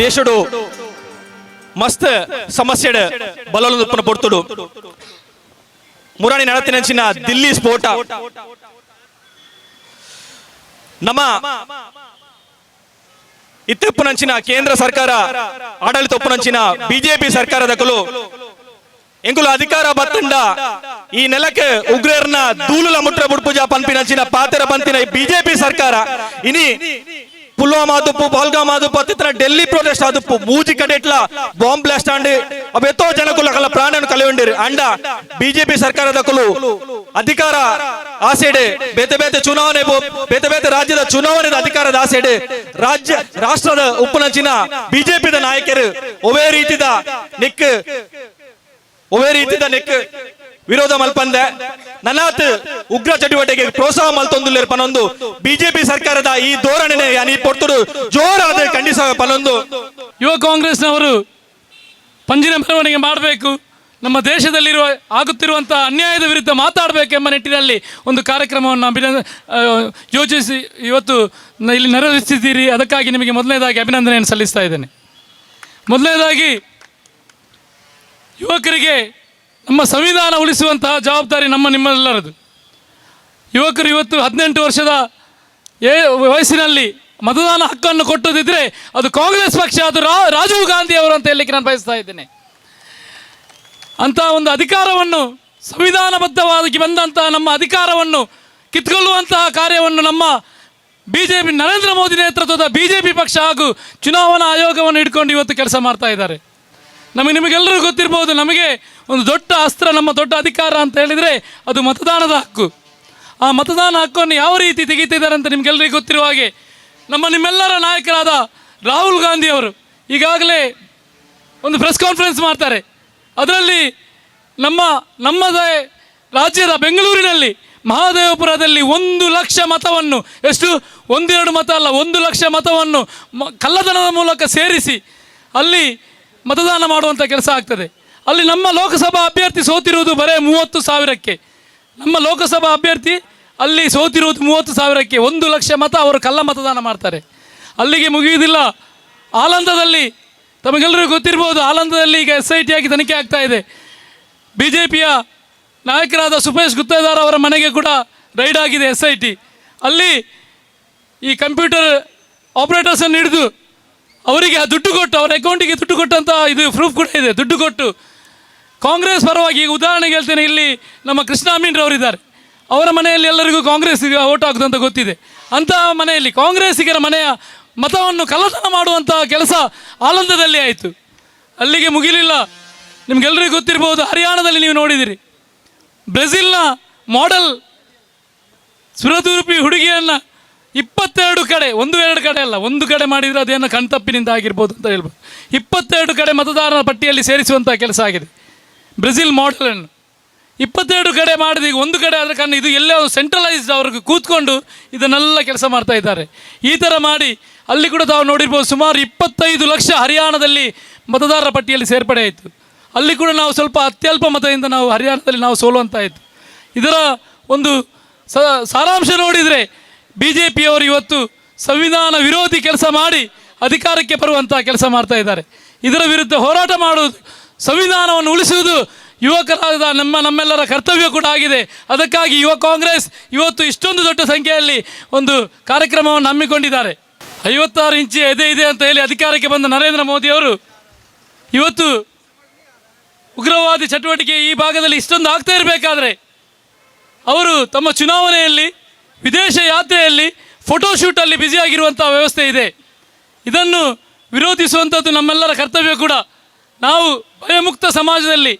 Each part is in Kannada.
ದೇಶಡು ಮಸ್ತ್ ಸಮಸ್ಯೆಡ್ ಬಲವೊಂದು ಉತ್ಪನ್ನ ಪೊರ್ತುಡು ಮುರಾಣಿ ನಡತಿನಂಚಿನ ದಿಲ್ಲಿ ಸ್ಫೋಟ ನಮ್ಮ ಇತ್ತಿಪ್ಪುನಂಚಿನ ಕೇಂದ್ರ ಸರ್ಕಾರ ಆಡಳಿತ ಉಪ್ಪುನಂಚಿನ ಬಿಜೆಪಿ ಸರ್ಕಾರದಕಲು ಎಂಕುಲು ಅಧಿಕಾರ ಬತ್ತಂಡ ಈ ನೆಲಕ್ಕೆ ಉಗ್ರರ್ನ ದೂಲುಲ ಮುಟ್ರ ಬುಡ್ಪುಜ ಪಂಪಿನಂಚಿನ ಪಾತೆರ ಪಂಪಿನ ಬಿಜೆಪಿ ಸರ್ಕಾರ ಇನಿ ಪುಲ್ವಾಮಾ ಆದುಪ್ಪು ಪಹಲ್ಗಾಮ್ ಆದುಪ್ಪು ಅತ್ತಿನ ಡೆಲ್ಲಿ ಪ್ರೊಟೆಸ್ಟ್ ಆದುಪ್ಪು ಮೂಜಿ ಕಡೆಟ್ಲ ಬಾಂಬ್ ಬ್ಲಾಸ್ಟ್ ಆಂಡ್ ಅವೆತ್ತೋ ಜನಕುಲ ಕಲ ಪ್ರಾಣನ ಕಲೆಯುಂಡಿರು ಅಂಡ ಬಿಜೆಪಿ ಸರ್ಕಾರದಕಲು ಅಧಿಕಾರ ಆಸೆಡೆ ಬೇತೆ ಬೇತೆ ಚುನಾವಣೆ ಬೊ- ಬೇತೆ ಬೇತೆ ರಾಜ್ಯದ ಚುನಾವಣೆದ ಅಧಿಕಾರದ ಆಸೆಡೆ ರಾಜ್ಯ ರಾಷ್ಟ್ರದ ಉಪ್ಪುನಂಚಿನ ಬಿಜೆಪಿದ ನಾಯಕರು ಒವೇ ರೀತಿದ ನಿಕ್ ಒವೇ ರೀತಿದ ನೆಕ್ ವಿರೋಧ ಮಲ್ಪಂದೆ. ನನ್ನಾತ್ ಉಗ್ರ ಚಟುವಟಿಕೆಗೆ ಪ್ರೋತ್ಸಾಹ ಮಲ್ತೊಂದುಲ್ಲೇರ್ ಪನೊಂದು. ಬಿಜೆಪಿ ಸರ್ಕಾರದ ಈ ಧೋರಣೆ ಅನಿ ಪೊರ್ತುಡು ಜೋರಾದ ಖಂಡಿಸ ಪನೊಂದು. ಯುವ ಕಾಂಗ್ರೆಸ್ನವರು ಪಂಜಿನ ಮೆರವಣಿಗೆ ಮಾಡಬೇಕು. ನಮ್ಮ ದೇಶದಲ್ಲಿರುವ ಆಗುತ್ತಿರುವಂತಹ ಅನ್ಯಾಯದ ವಿರುದ್ಧ ಮಾತಾಡಬೇಕೆಂಬ ನಿಟ್ಟಿನಲ್ಲಿ ಒಂದು ಕಾರ್ಯಕ್ರಮವನ್ನು ಅಭಿನಂದ ಯೋಜಿಸಿ, ಇವತ್ತು ಇಲ್ಲಿ ನೆರವೇರಿಸಿದ್ದೀರಿ. ಅದಕ್ಕಾಗಿ ನಿಮಗೆ ಮೊದಲನೇದಾಗಿ ಅಭಿನಂದನೆಯನ್ನು ಸಲ್ಲಿಸ್ತಾ ಇದ್ದೇನೆ. ಮೊದಲನೇದಾಗಿ ಯುವಕರಿಗೆ ನಮ್ಮ ಸಂವಿಧಾನ ಉಳಿಸುವಂತಹ ಜವಾಬ್ದಾರಿ ನಮ್ಮ ನಿಮ್ಮೆಲ್ಲರದು. ಯುವಕರು ಇವತ್ತು ಹದಿನೆಂಟು ವರ್ಷದ ಏ ವಯಸ್ಸಿನಲ್ಲಿ ಮತದಾನ ಹಕ್ಕನ್ನು ಕೊಟ್ಟದಿದ್ದರೆ ಅದು ಕಾಂಗ್ರೆಸ್ ಪಕ್ಷ, ಅದು ರಾಜೀವ್ ಗಾಂಧಿ ಅವರು ಅಂತ ಹೇಳಲಿಕ್ಕೆ ನಾನು ಬಯಸ್ತಾ ಇದ್ದೇನೆ. ಅಂತಹ ಒಂದು ಅಧಿಕಾರವನ್ನು ಸಂವಿಧಾನಬದ್ಧವಾಗಿ ಬಂದಂತಹ ನಮ್ಮ ಅಧಿಕಾರವನ್ನು ಕಿತ್ಕೊಳ್ಳುವಂತಹ ಕಾರ್ಯವನ್ನು ನಮ್ಮ B J P Narendra Modi ನೇತೃತ್ವದ ಬಿ ಜೆ ಪಿ ಪಕ್ಷ ಹಾಗೂ ಚುನಾವಣಾ ಆಯೋಗವನ್ನು ಇಟ್ಕೊಂಡು ಇವತ್ತು ಕೆಲಸ ಮಾಡ್ತಾ ಇದ್ದಾರೆ. ನಮಗೆ ನಿಮಗೆಲ್ಲರಿಗೂ ಗೊತ್ತಿರ್ಬೋದು ನಮಗೆ ಒಂದು ದೊಡ್ಡ ಅಸ್ತ್ರ, ನಮ್ಮ ದೊಡ್ಡ ಅಧಿಕಾರ ಅಂತ ಹೇಳಿದರೆ ಅದು ಮತದಾನದ ಹಕ್ಕು. ಆ ಮತದಾನ ಹಕ್ಕನ್ನು ಯಾವ ರೀತಿ ತೆಗೀತಿದ್ದಾರೆ ಅಂತ ನಿಮಗೆಲ್ಲರಿಗೂ ಗೊತ್ತಿರುವ ಹಾಗೆ, ನಮ್ಮ ನಿಮ್ಮೆಲ್ಲರ ನಾಯಕರಾದ ರಾಹುಲ್ ಗಾಂಧಿ ಅವರು ಈಗಾಗಲೇ ಒಂದು ಪ್ರೆಸ್ ಕಾನ್ಫರೆನ್ಸ್ ಮಾಡ್ತಾರೆ. ಅದರಲ್ಲಿ ನಮ್ಮ, ನಮ್ಮದೇ ರಾಜ್ಯದ ಬೆಂಗಳೂರಿನಲ್ಲಿ ಮಹಾದೇವಪುರದಲ್ಲಿ ಒಂದು ಲಕ್ಷ ಮತವನ್ನು, ಎಷ್ಟು? ಒಂದೆರಡು ಮತ ಅಲ್ಲ, ಒಂದು ಲಕ್ಷ ಮತವನ್ನು ಕಳ್ಳತನದ ಮೂಲಕ ಸೇರಿಸಿ, ಅಲ್ಲಿ ಮತದಾನ ಮಾಡುವಂಥ ಕೆಲಸ ಆಗ್ತದೆ. ಅಲ್ಲಿ ನಮ್ಮ ಲೋಕಸಭಾ ಅಭ್ಯರ್ಥಿ ಸೋತಿರುವುದು ಬರೇ ಮೂವತ್ತು ಸಾವಿರಕ್ಕೆ. ನಮ್ಮ ಲೋಕಸಭಾ ಅಭ್ಯರ್ಥಿ ಅಲ್ಲಿ ಸೋತಿರುವುದು ಮೂವತ್ತು ಸಾವಿರಕ್ಕೆ. ಒಂದು ಲಕ್ಷ ಮತ ಅವರು ಕಳ್ಳ ಮತದಾನ ಮಾಡ್ತಾರೆ. ಅಲ್ಲಿಗೆ ಮುಗಿಯುವುದಿಲ್ಲ. ಆಲಂದದಲ್ಲಿ ತಮಗೆಲ್ಲರಿಗೂ ಗೊತ್ತಿರ್ಬೋದು, ಆಲಂದದಲ್ಲಿ ಈಗ ಎಸ್ ಐ ಟಿ ಆಗಿ ತನಿಖೆ ಆಗ್ತಾ ಇದೆ. ಬಿ ಜೆ ಪಿಯ ನಾಯಕರಾದ ಸುಪೇಶ್ ಗುತ್ತೇದಾರ್ ಅವರ ಮನೆಗೆ ಕೂಡ ರೈಡ್ ಆಗಿದೆ ಎಸ್ ಐ ಟಿ ಅಲ್ಲಿ ಈ ಕಂಪ್ಯೂಟರ್ ಆಪರೇಟರ್ಸನ್ನು ಹಿಡಿದು ಅವರಿಗೆ ಆ ದುಡ್ಡು ಕೊಟ್ಟು, ಅವರ ಅಕೌಂಟಿಗೆ ದುಡ್ಡು ಕೊಟ್ಟಂತ ಇದು ಪ್ರೂಫ್ ಕೂಡ ಇದೆ, ದುಡ್ಡು ಕೊಟ್ಟು. ಕಾಂಗ್ರೆಸ್ ಪರವಾಗಿ ಈಗ ಉದಾಹರಣೆಗೆ ಹೇಳ್ತೇನೆ, ಇಲ್ಲಿ ನಮ್ಮ ಕೃಷ್ಣ ಅಮೀನ್ರವರಿದ್ದಾರೆ ಅವರ ಮನೆಯಲ್ಲಿ ಎಲ್ಲರಿಗೂ ಕಾಂಗ್ರೆಸ್ಸಿಗೆ ಓಟ್ ಹಾಕುದು ಅಂತ ಗೊತ್ತಿದೆ. ಅಂತಹ ಮನೆಯಲ್ಲಿ ಕಾಂಗ್ರೆಸ್ಸಿಗರ ಮನೆಯ ಮತವನ್ನು ಕಳ್ಳತನ ಮಾಡುವಂತಹ ಕೆಲಸ ಆನಂದದಲ್ಲಿ ಆಯಿತು. ಅಲ್ಲಿಗೆ ಮುಗಿಲಿಲ್ಲ. ನಿಮ್ಗೆಲ್ಲರಿಗೂ ಗೊತ್ತಿರ್ಬೋದು, ಹರಿಯಾಣದಲ್ಲಿ ನೀವು ನೋಡಿದಿರಿ. ಬ್ರೆಜಿಲ್ನ ಮಾಡೆಲ್ ಸುರದುರುಪಿ ಹುಡುಗಿಯನ್ನು ಇಪ್ಪತ್ತೆರಡು ಕಡೆ, ಒಂದು ಎರಡು ಕಡೆ ಅಲ್ಲ, ಒಂದು ಕಡೆ ಮಾಡಿದರೆ ಅದೇನು ಕಣ್ತಪ್ಪಿನಿಂದ ಆಗಿರ್ಬೋದು ಅಂತ ಹೇಳ್ಬೋದು. ಇಪ್ಪತ್ತೆರಡು ಕಡೆ ಮತದಾರರ ಪಟ್ಟಿಯಲ್ಲಿ ಸೇರಿಸುವಂಥ ಕೆಲಸ ಆಗಿದೆ. ಬ್ರೆಜಿಲ್ ಮಾಡೆಲನ್ನು ಇಪ್ಪತ್ತೆರಡು ಕಡೆ ಮಾಡಿದ, ಈಗ ಒಂದು ಕಡೆ ಆದರೆ ಕಾರಣ ಇದು ಎಲ್ಲೇ ಸೆಂಟ್ರಲೈಸ್ಡ್ ಅವ್ರಿಗೆ ಕೂತ್ಕೊಂಡು ಇದನ್ನೆಲ್ಲ ಕೆಲಸ ಮಾಡ್ತಾ ಇದ್ದಾರೆ. ಈ ಥರ ಮಾಡಿ, ಅಲ್ಲಿ ಕೂಡ ತಾವು ನೋಡಿರ್ಬೋದು ಸುಮಾರು ಇಪ್ಪತ್ತೈದು ಲಕ್ಷ ಹರಿಯಾಣದಲ್ಲಿ ಮತದಾರರ ಪಟ್ಟಿಯಲ್ಲಿ ಸೇರ್ಪಡೆ ಆಯಿತು. ಅಲ್ಲಿ ಕೂಡ ನಾವು ಸ್ವಲ್ಪ ಅತ್ಯಲ್ಪ ಮತದಿಂದ ನಾವು ಹರಿಯಾಣದಲ್ಲಿ ನಾವು ಸೋಲುವಂತಾಯಿತು. ಇದರ ಒಂದು ಸಾರಾಂಶ ನೋಡಿದರೆ ಬಿ ಜೆ ಪಿಯವರು ಇವತ್ತು ಸಂವಿಧಾನ ವಿರೋಧಿ ಕೆಲಸ ಮಾಡಿ ಅಧಿಕಾರಕ್ಕೆ ಬರುವಂಥ ಕೆಲಸ ಮಾಡ್ತಾ ಇದ್ದಾರೆ. ಇದರ ವಿರುದ್ಧ ಹೋರಾಟ ಮಾಡುವುದು, ಸಂವಿಧಾನವನ್ನು ಉಳಿಸುವುದು ಯುವಕರಾದ ನಮ್ಮ, ನಮ್ಮೆಲ್ಲರ ಕರ್ತವ್ಯ ಕೂಡ ಆಗಿದೆ. ಅದಕ್ಕಾಗಿ ಯುವ ಕಾಂಗ್ರೆಸ್ ಇವತ್ತು ಇಷ್ಟೊಂದು ದೊಡ್ಡ ಸಂಖ್ಯೆಯಲ್ಲಿ ಒಂದು ಕಾರ್ಯಕ್ರಮವನ್ನು ಹಮ್ಮಿಕೊಂಡಿದ್ದಾರೆ. ಐವತ್ತಾರು ಇಂಚಿ ಎದೆ ಇದೆ ಅಂತ ಹೇಳಿ ಅಧಿಕಾರಕ್ಕೆ ಬಂದ ನರೇಂದ್ರ ಮೋದಿಯವರು ಇವತ್ತು ಉಗ್ರವಾದಿ ಚಟುವಟಿಕೆ ಈ ಭಾಗದಲ್ಲಿ ಇಷ್ಟೊಂದು ಆಗ್ತಾ ಇರಬೇಕಾದ್ರೆ ಅವರು ತಮ್ಮ ಚುನಾವಣೆಯಲ್ಲಿ ವಿದೇಶ ಯಾತ್ರೆಯಲ್ಲಿ ಫೋಟೋಶೂಟಲ್ಲಿ ಬ್ಯುಸಿಯಾಗಿರುವಂಥ ವ್ಯವಸ್ಥೆ ಇದೆ. ಇದನ್ನು ವಿರೋಧಿಸುವಂಥದ್ದು ನಮ್ಮೆಲ್ಲರ ಕರ್ತವ್ಯ ಕೂಡ. ನಾವು ಭಯಮುಕ್ತ ಸಮಾಜದಲ್ಲಿ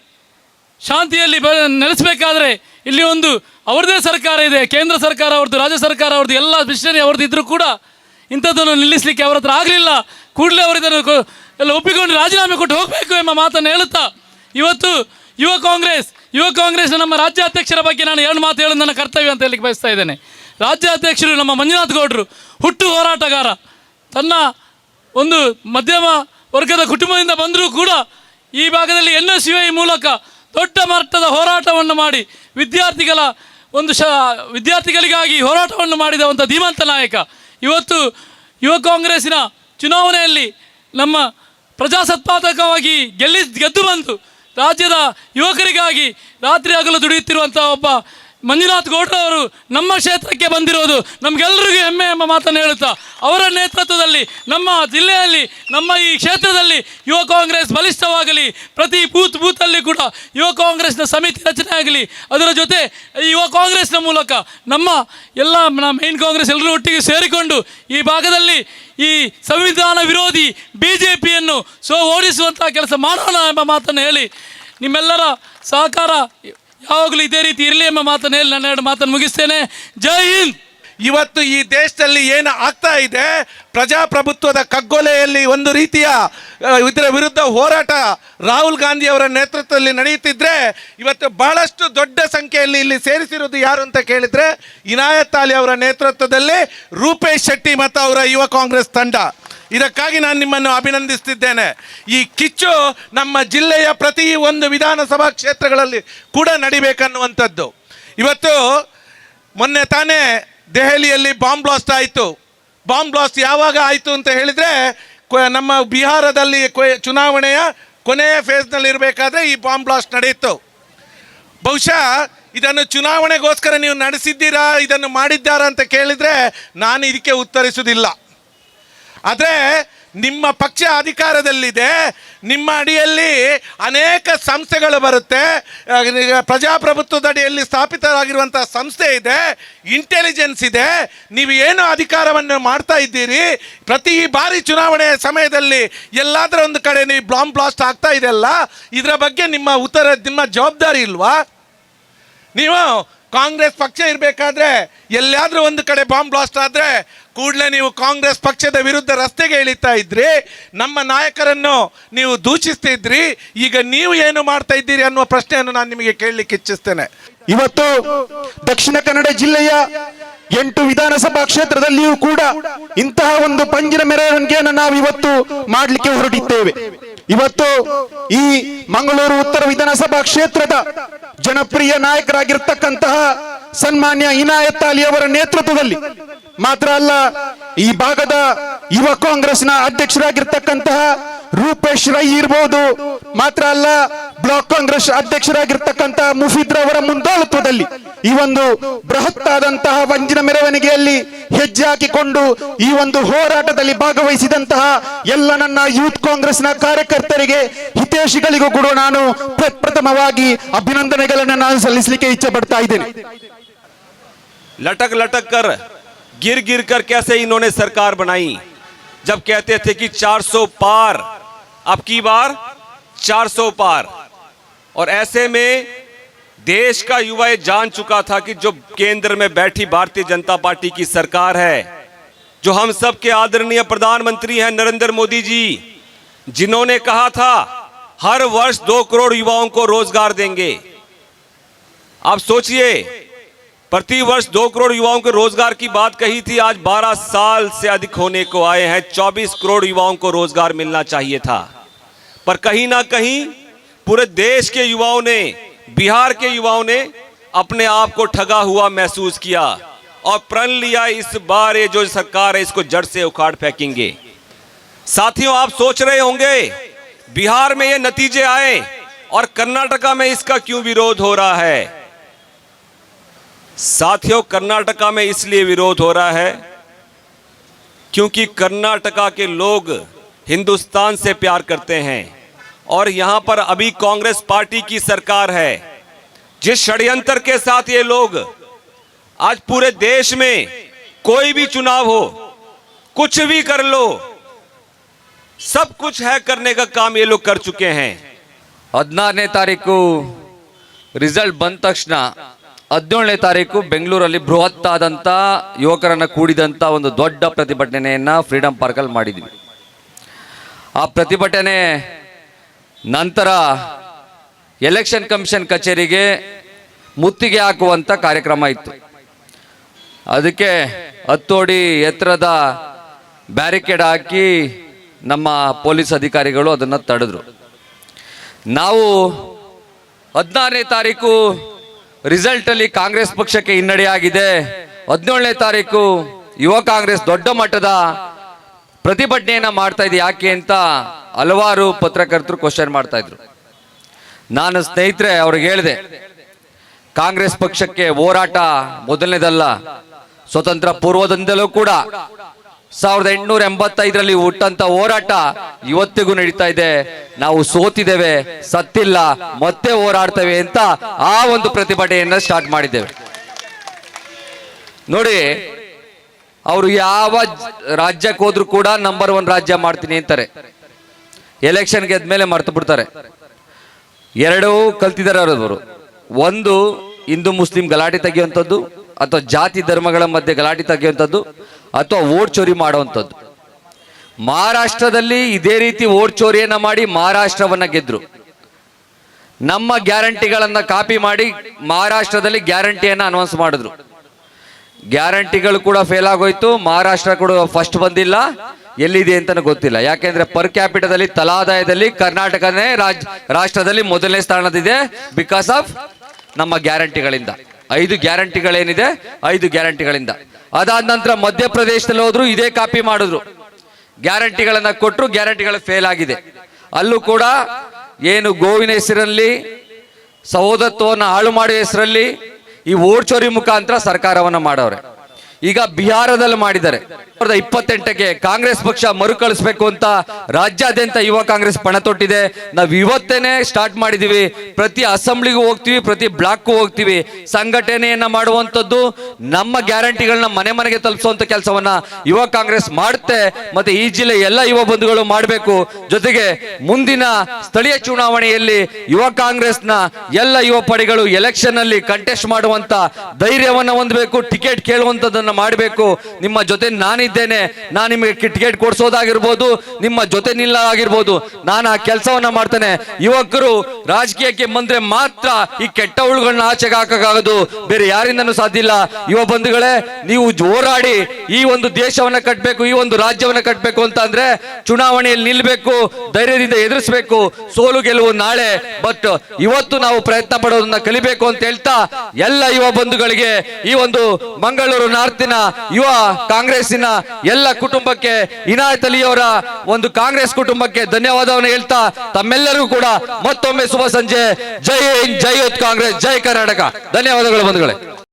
ಶಾಂತಿಯಲ್ಲಿ ಬ, ನೆಲೆಸಬೇಕಾದ್ರೆ ಇಲ್ಲಿ ಒಂದು ಅವ್ರದ್ದೇ ಸರ್ಕಾರ ಇದೆ. ಕೇಂದ್ರ ಸರ್ಕಾರ ಅವ್ರದ್ದು, ರಾಜ್ಯ ಸರ್ಕಾರ ಅವ್ರದ್ದು, ಎಲ್ಲ ಮಿಷನರಿ ಅವ್ರದ್ದು ಇದ್ದರೂ ಕೂಡ ಇಂಥದ್ದನ್ನು ನಿಲ್ಲಿಸಲಿಕ್ಕೆ ಅವ್ರ ಹತ್ರ ಆಗಲಿಲ್ಲ. ಕೂಡಲೇ ಅವರಿದ್ದರು ಎಲ್ಲ ಒಪ್ಪಿಕೊಂಡು ರಾಜೀನಾಮೆ ಕೊಟ್ಟು ಹೋಗಬೇಕು ಎಂಬ ಮಾತನ್ನು ಹೇಳುತ್ತಾ, ಇವತ್ತು ಯುವ ಕಾಂಗ್ರೆಸ್, ಯುವ ಕಾಂಗ್ರೆಸ್ನ ನಮ್ಮ ರಾಜ್ಯಾಧ್ಯಕ್ಷರ ಬಗ್ಗೆ ನಾನು ಎರಡು ಮಾತು ಹೇಳೋದು ನನ್ನ ಕರ್ತವ್ಯ ಅಂತ ಹೇಳಿಕ್ಕೆ ಬಯಸ್ತಾ ಇದ್ದೇನೆ. ರಾಜ್ಯಾಧ್ಯಕ್ಷರು ನಮ್ಮ ಮಂಜುನಾಥ್ ಗೌಡರು ಹುಟ್ಟು ಹೋರಾಟಗಾರ. ತನ್ನ ಒಂದು ಮಧ್ಯಮ ವರ್ಗದ ಕುಟುಂಬದಿಂದ ಬಂದರೂ ಕೂಡ ಈ ಭಾಗದಲ್ಲಿ ಎನ್ ಎಸ್ ಯು ಐ ಮೂಲಕ ದೊಡ್ಡ ಮಟ್ಟದ ಹೋರಾಟವನ್ನು ಮಾಡಿ ವಿದ್ಯಾರ್ಥಿಗಳ ಒಂದು ಶ ವಿದ್ಯಾರ್ಥಿಗಳಿಗಾಗಿ ಹೋರಾಟವನ್ನು ಮಾಡಿದಂಥ ಧೀಮಂತ ನಾಯಕ. ಇವತ್ತು ಯುವ ಕಾಂಗ್ರೆಸ್ಸಿನ ಚುನಾವಣೆಯಲ್ಲಿ ನಮ್ಮ ಪ್ರಜಾಸತ್ತಾತ್ಮಕವಾಗಿ ಗೆಲ್ಲಿ ಗೆದ್ದು ಬಂದು ರಾಜ್ಯದ ಯುವಕರಿಗಾಗಿ ರಾತ್ರಿ ಹಗಲು ದುಡಿಯುತ್ತಿರುವಂಥ ಒಬ್ಬ ಮಂಜುನಾಥ್ ಗೌಡ್ರವರು ನಮ್ಮ ಕ್ಷೇತ್ರಕ್ಕೆ ಬಂದಿರೋದು ನಮಗೆಲ್ಲರಿಗೂ ಹೆಮ್ಮೆ ಎಂಬ ಮಾತನ್ನು ಹೇಳುತ್ತಾ, ಅವರ ನೇತೃತ್ವದಲ್ಲಿ ನಮ್ಮ ಜಿಲ್ಲೆಯಲ್ಲಿ, ನಮ್ಮ ಈ ಕ್ಷೇತ್ರದಲ್ಲಿ ಯುವ ಕಾಂಗ್ರೆಸ್ ಬಲಿಷ್ಠವಾಗಲಿ, ಪ್ರತಿ ಬೂತ್ ಬೂತಲ್ಲಿ ಕೂಡ ಯುವ ಕಾಂಗ್ರೆಸ್ನ ಸಮಿತಿ ರಚನೆ ಆಗಲಿ, ಅದರ ಜೊತೆ ಈ ಯುವ ಕಾಂಗ್ರೆಸ್ನ ಮೂಲಕ ನಮ್ಮ ಎಲ್ಲ ಮೈನ್ ಕಾಂಗ್ರೆಸ್ ಎಲ್ಲರೂ ಒಟ್ಟಿಗೆ ಸೇರಿಕೊಂಡು ಈ ಭಾಗದಲ್ಲಿ ಈ ಸಂವಿಧಾನ ವಿರೋಧಿ ಬಿ ಜೆ ಪಿಯನ್ನು ಸೊ ಓಡಿಸುವಂಥ ಕೆಲಸ ಮಾಡೋಣ ಎಂಬ ಮಾತನ್ನು ಹೇಳಿ, ನಿಮ್ಮೆಲ್ಲರ ಸಹಕಾರ ಯಾವಾಗಲೂ ಇದೇ ರೀತಿ ಇರಲಿ ಎಂಬ ಮಾತನ್ನು ಹೇಳಿ ನನ್ನ ಎರಡು ಮಾತನ್ನು ಮುಗಿಸ್ತೇನೆ. ಜೈ ಹಿಂದ್! ಇವತ್ತು ಈ ದೇಶದಲ್ಲಿ ಏನು ಆಗ್ತಾ ಇದೆ? ಪ್ರಜಾಪ್ರಭುತ್ವದ ಕಗ್ಗೊಲೆಯಲ್ಲಿ ಒಂದು ರೀತಿಯ ಇದರ ವಿರುದ್ಧ ಹೋರಾಟ ರಾಹುಲ್ ಗಾಂಧಿ ಅವರ ನೇತೃತ್ವದಲ್ಲಿ ನಡೆಯುತ್ತಿದ್ರೆ, ಇವತ್ತು ಬಹಳಷ್ಟು ದೊಡ್ಡ ಸಂಖ್ಯೆಯಲ್ಲಿ ಇಲ್ಲಿ ಸೇರಿಸಿರುವುದು ಯಾರು ಅಂತ ಕೇಳಿದರೆ, ಇನಾಯತ್ ಅಲಿ ಅವರ ನೇತೃತ್ವದಲ್ಲಿ ರೂಪೇಶ್ ಶೆಟ್ಟಿ ಮತ್ತು ಅವರ ಯುವ ಕಾಂಗ್ರೆಸ್ ತಂಡ. ಇದಕ್ಕಾಗಿ ನಾನು ನಿಮ್ಮನ್ನು ಅಭಿನಂದಿಸ್ತಿದ್ದೇನೆ. ಈ ಕಿಚ್ಚು ನಮ್ಮ ಜಿಲ್ಲೆಯ ಪ್ರತಿ ಒಂದು ವಿಧಾನಸಭಾ ಕ್ಷೇತ್ರಗಳಲ್ಲಿ ಕೂಡ ನಡಿಬೇಕನ್ನುವಂಥದ್ದು. ಇವತ್ತು ಮೊನ್ನೆ ತಾನೇ ದೆಹಲಿಯಲ್ಲಿ ಬಾಂಬ್ ಬ್ಲಾಸ್ಟ್ ಆಯಿತು. ಬಾಂಬ್ ಬ್ಲಾಸ್ಟ್ ಯಾವಾಗ ಆಯಿತು ಅಂತ ಹೇಳಿದರೆ ನಮ್ಮ ಬಿಹಾರದಲ್ಲಿ ಚುನಾವಣೆಯ ಕೊನೆಯ ಫೇಸ್ನಲ್ಲಿ ಇರಬೇಕಾದ್ರೆ ಈ ಬಾಂಬ್ ಬ್ಲಾಸ್ಟ್ ನಡೆಯಿತು. ಬಹುಶಃ ಇದನ್ನು ಚುನಾವಣೆಗೋಸ್ಕರ ನೀವು ನಡೆಸಿದ್ದೀರಾ, ಇದನ್ನು ಮಾಡಿದ್ದಾರಾ ಅಂತ ಕೇಳಿದರೆ ನಾನು ಇದಕ್ಕೆ ಉತ್ತರಿಸುವುದಿಲ್ಲ. ಆದರೆ ನಿಮ್ಮ ಪಕ್ಷ ಅಧಿಕಾರದಲ್ಲಿದೆ. ನಿಮ್ಮ ಅಡಿಯಲ್ಲಿ ಅನೇಕ ಸಂಸ್ಥೆಗಳು ಬರುತ್ತೆ. ಪ್ರಜಾಪ್ರಭುತ್ವದ ಅಡಿಯಲ್ಲಿ ಸ್ಥಾಪಿತರಾಗಿರುವಂಥ ಸಂಸ್ಥೆ ಇದೆ. ಇಂಟೆಲಿಜೆನ್ಸ್ ಇದೆ. ನೀವು ಏನು ಅಧಿಕಾರವನ್ನು ಮಾಡ್ತಾ ಇದ್ದೀರಿ? ಪ್ರತಿ ಬಾರಿ ಚುನಾವಣೆ ಸಮಯದಲ್ಲಿ ಎಲ್ಲಾದರೂ ಒಂದು ಕಡೆ ನೀವು ಬ್ಲಾಮ್ ಬ್ಲಾಸ್ಟ್ ಆಗ್ತಾ ಇದೆಯಲ್ಲ ಇದರ ಬಗ್ಗೆ ನಿಮ್ಮ ಉತ್ತರ, ನಿಮ್ಮ ಜವಾಬ್ದಾರಿ ಇಲ್ವಾ? ನೀವು ಕಾಂಗ್ರೆಸ್ ಪಕ್ಷ ಇರಬೇಕಾದ್ರೆ ಎಲ್ಲಾದರೂ ಒಂದು ಕಡೆ ಬಾಂಬ್ ಬ್ಲಾಸ್ಟ್ ಆದರೆ ಕೂಡಲೇ ನೀವು ಕಾಂಗ್ರೆಸ್ ಪಕ್ಷದ ವಿರುದ್ಧ ರಸ್ತೆಗೆ ಇಳಿತಾ ಇದ್ರಿ. ನಮ್ಮ ನಾಯಕರನ್ನು ನೀವು ದೂಷಿಸ್ತಿದ್ರಿ ಈಗ ನೀವು ಏನು ಮಾಡ್ತಾ ಇದ್ದೀರಿ ಅನ್ನುವ ಪ್ರಶ್ನೆಯನ್ನು ನಾನು ನಿಮಗೆ ಕೇಳಲಿಕ್ಕೆ ಇಚ್ಛಿಸ್ತೇನೆ. ಇವತ್ತು ದಕ್ಷಿಣ ಕನ್ನಡ ಜಿಲ್ಲೆಯ ಎಂಟು ವಿಧಾನಸಭಾ ಕ್ಷೇತ್ರದಲ್ಲಿಯೂ ಕೂಡ ಇಂತಹ ಒಂದು ಪಂಜಿನ ಮೆರವಣಿಗೆಯನ್ನು ನಾವು ಇವತ್ತು ಮಾಡಲಿಕ್ಕೆ ಹೊರಟಿದ್ದೇವೆ. ಇವತ್ತು ಈ ಮಂಗಳೂರು ಉತ್ತರ ವಿಧಾನಸಭಾ ಕ್ಷೇತ್ರದ ಜನಪ್ರಿಯ ನಾಯಕರಾಗಿರ್ತಕ್ಕಂತಹ ಸನ್ಮಾನ್ಯ ಇನಾಯತ್ ಅಲಿ ಅವರ ನೇತೃತ್ವದಲ್ಲಿ ಮಾತ್ರ ಅಲ್ಲ, ಈ ಭಾಗದ ಯುವ ಕಾಂಗ್ರೆಸ್ನ ಅಧ್ಯಕ್ಷರಾಗಿರ್ತಕ್ಕಂತಹ ರೂಪೇಶ್ ರೈ ಇರ್ಬೋದು. ಮಾತ್ರ ಅಲ್ಲ, ಬ್ಲಾಕ್ ಕಾಂಗ್ರೆಸ್ ಅಧ್ಯಕ್ಷರಾಗಿರ್ತಕ್ಕಂತಹ ಅವರ ಮುಂದಾಳತ್ವದಲ್ಲಿ ಈ ಒಂದು ಬೃಹತ್ತಾದಂತಹ ವಂಜಿನ ಮೆರವಣಿಗೆಯಲ್ಲಿ ಹೆಜ್ಜೆ ಹಾಕಿಕೊಂಡು ಈ ಒಂದು ಹೋರಾಟದಲ್ಲಿ ಭಾಗವಹಿಸಿದಂತಹ ಎಲ್ಲ ನನ್ನ ಯೂತ್ ಕಾಂಗ್ರೆಸ್ನ ಕಾರ್ಯಕರ್ತರಿಗೆ ಹಿತೈಷಿಗಳಿಗೂ ಕೂಡ ನಾನು ಪ್ರಪ್ರಥಮವಾಗಿ ಅಭಿನಂದನೆಗಳನ್ನು ನಾನು ಸಲ್ಲಿಸಲಿಕ್ಕೆ ಇಚ್ಛೆ ಪಡ್ತಾ ಇದ್ದೇನೆ लटक लटक कर गिर गिर कर कैसे इन्होंने सरकार बनाई जब कहते थे कि 400 पार अब की बार 400 पार और ऐसे में देश का युवा ये जान चुका था कि जो केंद्र में बैठी भारतीय जनता पार्टी की सरकार है, जो हम सब के आदरणीय प्रधानमंत्री हैं नरेंद्र मोदी जी, जिन्होंने कहा था, हर वर्ष दो करोड़ युवाओं को रोज़गार देंगे। आप सोचिए, प्रति वर्ष दो करोड़ युवाओं के रोज़गार की बात कही थी, आज 12 साल से अधिक होने को आए हैं 24 करोड़ युवाओं को रोज़गार मिलना चाहिए था। पर कहीं ना कहीं पूरे देश के युवाओं ने बिहार के युवाओं ने अपने आप को ठगा हुआ महसूस किया और प्रण लिया इस बार ये जो सरकार है, इसको जड़ से उखाड़ फेंकेंगे। साथियों, आप सोच रहे होंगे, बिहार में ये नतीजे आए और कर्नाटका में इसका क्यों विरोध हो रहा है? साथियों, कर्नाटका में इसलिए विरोध हो रहा है क्योंकि कर्नाटका के लोग हिंदुस्तान से प्यार करते हैं। और यहां पर अभी कांग्रेस पार्टी की सरकार है जिस षड्यंत्र के साथ ये लोग आज पूरे देश में कोई भी चुनाव हो कुछ भी कर लो सब कुछ है करने का काम ये लोग कर चुके हैं ಹದಿನಾರನೇ ತಾರೀಕು ರಿಸಲ್ಟ್ ಬಂದ ತಕ್ಷಣ ಹದಿನೇಳನೇ ತಾರೀಕು ಬೆಂಗಳೂರಲ್ಲಿ ಬೃಹತ್ತಾದಂಥ ಯುವಕರನ್ನ ಕೂಡಿದಂಥ ಒಂದು ದೊಡ್ಡ ಪ್ರತಿಭಟನೆಯನ್ನ ಫ್ರೀಡಂ ಪಾರ್ಕಲ್ಲಿ ಮಾಡಿದ್ವಿ ಆ ಪ್ರತಿಭಟನೆ ನಂತರ ಎಲೆಕ್ಷನ್ ಕಮಿಷನ್ ಕಚೇರಿಗೆ ಮುತ್ತಿಗೆ ಹಾಕುವಂಥ ಕಾರ್ಯಕ್ರಮ ಇತ್ತು. ಅದಕ್ಕೆ ಹತ್ತೋಡಿ ಎತ್ತರದ ಬ್ಯಾರಿಕೇಡ್ ಹಾಕಿ ನಮ್ಮ ಪೊಲೀಸ್ ಅಧಿಕಾರಿಗಳು ಅದನ್ನು ತಡೆದ್ರು. ನಾವು ಹದಿನಾರನೇ ತಾರೀಕು ರಿಸಲ್ಟಲ್ಲಿ ಕಾಂಗ್ರೆಸ್ ಪಕ್ಷಕ್ಕೆ ಹಿನ್ನಡೆಯಾಗಿದೆ. ಹದಿನೇಳನೇ ತಾರೀಕು ಯುವ ಕಾಂಗ್ರೆಸ್ ದೊಡ್ಡ ಮಟ್ಟದ ಪ್ರತಿಭಟನೆಯನ್ನು ಮಾಡ್ತಾ ಇದೆ ಯಾಕೆ ಅಂತ ಹಲವಾರು ಪತ್ರಕರ್ತರು ಕ್ವಶನ್ ಮಾಡ್ತಾ ಇದ್ರು. ನಾನು ಸ್ನೇಹಿತರೆ ಅವ್ರಿಗೆ ಹೇಳಿದೆ, ಕಾಂಗ್ರೆಸ್ ಪಕ್ಷಕ್ಕೆ ಹೋರಾಟ ಮೊದಲನೇದಲ್ಲ, ಸ್ವತಂತ್ರ ಪೂರ್ವದಿಂದಲೂ ಕೂಡ ಸಾವಿರದ ಎಂಟುನೂರ ಎಂಬತ್ತೈದರಲ್ಲಿ ಹುಟ್ಟಂತ ಹೋರಾಟ ಇವತ್ತಿಗೂ ನಡೀತಾ ಇದೆ. ನಾವು ಸೋತಿದ್ದೇವೆ, ಸತ್ತಿಲ್ಲ, ಮತ್ತೆ ಹೋರಾಡ್ತೇವೆ ಅಂತ ಆ ಒಂದು ಪ್ರತಿಭಟನೆಯನ್ನ ಸ್ಟಾರ್ಟ್ ಮಾಡಿದ್ದೇವೆ. ನೋಡಿ, ಅವರು ಯಾವ ರಾಜ್ಯಕ್ಕೆ ಹೋದ್ರು ಕೂಡ ನಂಬರ್ ಒನ್ ರಾಜ್ಯ ಮಾಡ್ತೀನಿ ಅಂತಾರೆ. ಎಲೆಕ್ಷನ್ ಗೆದ್ಮೇಲೆ ಮರ್ತು ಬಿಡ್ತಾರೆ. ಎರಡೂ ಕಲ್ತಿದ್ದಾರೆ ಅವರು ಒಂದು ಹಿಂದೂ ಮುಸ್ಲಿಂ ಗಲಾಟೆ ತೆಗೆಯುವಂಥದ್ದು, ಅಥವಾ ಜಾತಿ ಧರ್ಮಗಳ ಮಧ್ಯೆ ಗಲಾಟೆ ತೆಗೆಯುವಂಥದ್ದು, ಅಥವಾ ಓಟ್ ಚೋರಿ ಮಾಡುವಂಥದ್ದು. ಮಹಾರಾಷ್ಟ್ರದಲ್ಲಿ ಇದೇ ರೀತಿ ಓಟ್ ಚೋರಿಯನ್ನ ಮಾಡಿ ಮಹಾರಾಷ್ಟ್ರವನ್ನ ಗೆದ್ರು. ನಮ್ಮ ಗ್ಯಾರಂಟಿಗಳನ್ನು ಕಾಪಿ ಮಾಡಿ ಮಹಾರಾಷ್ಟ್ರದಲ್ಲಿ ಗ್ಯಾರಂಟಿಯನ್ನ ಅನೌನ್ಸ್ ಮಾಡಿದ್ರು. ಗ್ಯಾರಂಟಿಗಳು ಕೂಡ ಫೇಲ್ ಆಗೋಯ್ತು, ಮಹಾರಾಷ್ಟ್ರ ಕೂಡ ಫಸ್ಟ್ ಬಂದಿಲ್ಲ. ಎಲ್ಲಿದೆ ಅಂತ ಗೊತ್ತಿಲ್ಲ. ಯಾಕೆಂದ್ರೆ ಪರ್ ಕ್ಯಾಪಿಟದಲ್ಲಿ ತಲಾದಾಯದಲ್ಲಿ ಕರ್ನಾಟಕನೇ ರಾಜ್, ರಾಷ್ಟ್ರದಲ್ಲಿ ಮೊದಲನೇ ಸ್ಥಾನದಿದೆ ಬಿಕಾಸ್ ಆಫ್ ನಮ್ಮ ಗ್ಯಾರಂಟಿಗಳಿಂದ. ಐದು ಗ್ಯಾರಂಟಿಗಳೇನಿದೆ? ಐದು ಗ್ಯಾರಂಟಿಗಳಿಂದ. ಅದಾದ ನಂತರ ಮಧ್ಯಪ್ರದೇಶದಲ್ಲಿ ಹೋದ್ರು, ಇದೇ ಕಾಪಿ ಮಾಡಿದ್ರು. ಗ್ಯಾರಂಟಿಗಳನ್ನ ಕೊಟ್ಟರು ಗ್ಯಾರಂಟಿಗಳು ಫೇಲ್ ಆಗಿದೆ. ಅಲ್ಲೂ ಕೂಡ ಏನು ಗೋವಿನ ಹೆಸರಲ್ಲಿ, ಸಹೋದರತ್ವವನ್ನು ಹಾಳು ಮಾಡುವ ಹೆಸರಲ್ಲಿ ಈ ಓಡ್ಚೋರಿ ಮುಖಾಂತರ ಸರ್ಕಾರವನ್ನು ಮಾಡವ್ರೆ. ಈಗ ಬಿಹಾರದಲ್ಲಿ ಮಾಡಿದ್ದಾರೆ. ಸಾವಿರದ ಇಪ್ಪತ್ತೆಂಟಕ್ಕೆ ಕಾಂಗ್ರೆಸ್ ಪಕ್ಷ ಮರುಕಳಿಸ್ಬೇಕು ಅಂತ ರಾಜ್ಯಾದ್ಯಂತ ಯುವ ಕಾಂಗ್ರೆಸ್ ಪಣ ತೊಟ್ಟಿದೆ. ನಾವು ಇವತ್ತೇನೆ ಸ್ಟಾರ್ಟ್ ಮಾಡಿದೀವಿ. ಪ್ರತಿ ಅಸೆಂಬ್ಲಿಗೂ ಹೋಗ್ತೀವಿ, ಪ್ರತಿ ಬ್ಲಾಕ್ಗೂ ಹೋಗ್ತೀವಿ. ಸಂಘಟನೆಯನ್ನ ಮಾಡುವಂಥದ್ದು ನಮ್ಮ ಗ್ಯಾರಂಟಿಗಳನ್ನ ಮನೆ ಮನೆಗೆ ತಲುಪಿಸುವಂತ ಕೆಲಸವನ್ನ ಯುವ ಕಾಂಗ್ರೆಸ್ ಮಾಡುತ್ತೆ. ಮತ್ತೆ ಈ ಜಿಲ್ಲೆ ಎಲ್ಲ ಯುವ ಬಂಧುಗಳು ಮಾಡಬೇಕು. ಜೊತೆಗೆ ಮುಂದಿನ ಸ್ಥಳೀಯ ಚುನಾವಣೆಯಲ್ಲಿ ಯುವ ಕಾಂಗ್ರೆಸ್ನ ಎಲ್ಲ ಯುವ ಪಡೆಗಳು ಎಲೆಕ್ಷನ್ ಅಲ್ಲಿ ಕಂಟೆಸ್ಟ್ ಮಾಡುವಂತ ಧೈರ್ಯವನ್ನ ಹೊಂದಬೇಕು, ಟಿಕೆಟ್ ಕೇಳುವಂತದನ್ನ ಮಾಡಬೇಕು. ನಿಮ್ಮ ಜೊತೆ ನಾನಿದ್ದೇನೆ. ನಾನು ನಿಮಗೆ ಟಿಕೆಟ್ ಕೊಡಿಸೋದಾಗಿರ್ಬೋದು, ನಿಮ್ಮ ಜೊತೆ ನಿಲ್ಲೋದಾಗಿರ್ಬೋದು ನಾನು ಆ ಕೆಲಸವನ್ನ ಮಾಡ್ತೇನೆ. ಯುವಕರು ರಾಜಕೀಯಕ್ಕೆ ಬಂದ್ರೆ ಮಾತ್ರ ಈ ಕೆಟ್ಟ ಹುಳುಗಳನ್ನ ಆಚೆಗೆ ಹಾಕಕ್ಕಾಗದು. ಬೇರೆ ಯಾರಿಂದನು ಸಾಧ್ಯ ಇಲ್ಲ. ಯುವ ಬಂಧುಗಳೇ, ನೀವು ಹೋರಾಡಿ ಈ ಒಂದು ದೇಶವನ್ನ ಕಟ್ಟಬೇಕು ಈ ಒಂದು ರಾಜ್ಯವನ್ನ ಕಟ್ಟಬೇಕು ಅಂತ ಅಂದ್ರೆ ಚುನಾವಣೆಯಲ್ಲಿ ನಿಲ್ಬೇಕು, ಧೈರ್ಯದಿಂದ ಎದುರಿಸಬೇಕು, ಸೋಲು ಗೆಲುವು ನಾಳೆ. ಬಟ್ ಇವತ್ತು ನಾವು ಪ್ರಯತ್ನ ಪಡೋದನ್ನ ಕಲಿಬೇಕು ಅಂತ ಹೇಳ್ತಾ ಎಲ್ಲ ಯುವ ಬಂಧುಗಳಿಗೆ ಈ ಒಂದು ಮಂಗಳೂರು ನಾರ್ತಿನ ಯುವ ಕಾಂಗ್ರೆಸ್ಸಿನ ಎಲ್ಲ ಕುಟುಂಬಕ್ಕೆ ಇನಾಯತ್ ಅಲಿಯವರ ಒಂದು ಕಾಂಗ್ರೆಸ್ ಕುಟುಂಬಕ್ಕೆ ಧನ್ಯವಾದವನ್ನು ಹೇಳ್ತಾ ತಮ್ಮೆಲ್ಲರಿಗೂ ಕೂಡ ಮತ್ತೊಮ್ಮೆ ಶುಭ ಸಂಜೆ. ಜೈ ಹಿಂದ್, ಜೈ ಕಾಂಗ್ರೆಸ್, ಜೈ ಕರ್ನಾಟಕ. ಧನ್ಯವಾದಗಳು ಬಂಧುಗಳೇ.